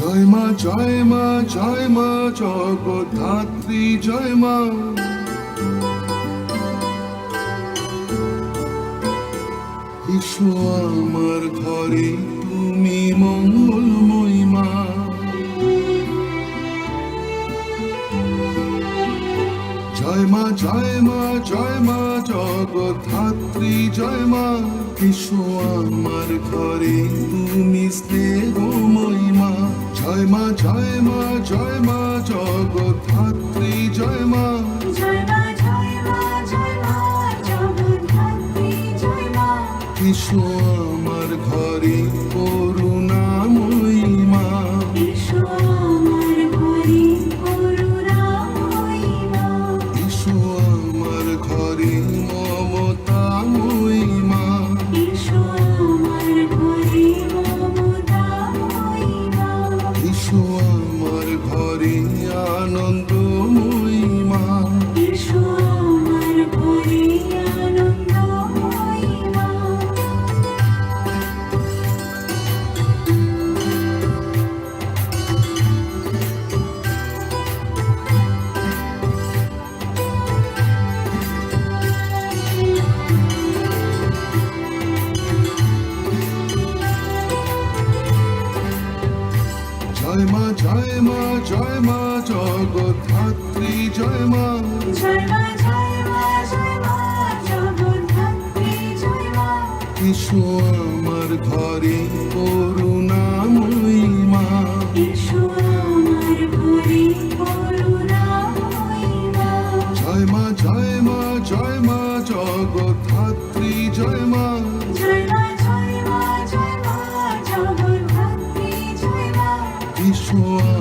জয় মা জয় মা জয় মা, জগদ্ধাত্রী, জয় মা। এসো আমার ঘরে, তুমি মঙ্গলময়ী মা। জয় মা জয় মা জয় মা, জগদ্ধাত্রী, জয় মা। এসো আমার ঘরে, তুমি স্নেহময়ী জয় মা জয় মা জয় মা জগদ্ধাত্রী জয় মা। জয় জয় মা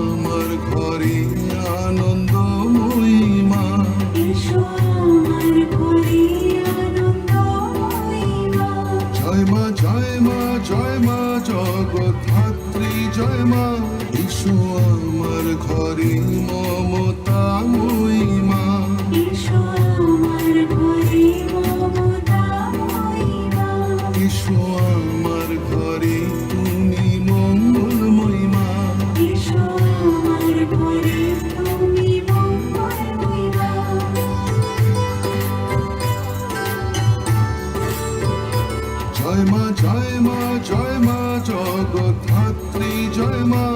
আমার ঘরে আনন্দময়ী মা। জয় মা জয় মা জয় মা জগদ্ধাত্রী জয় মা এসো আমার ঘরে মমতাময়ী জয় মা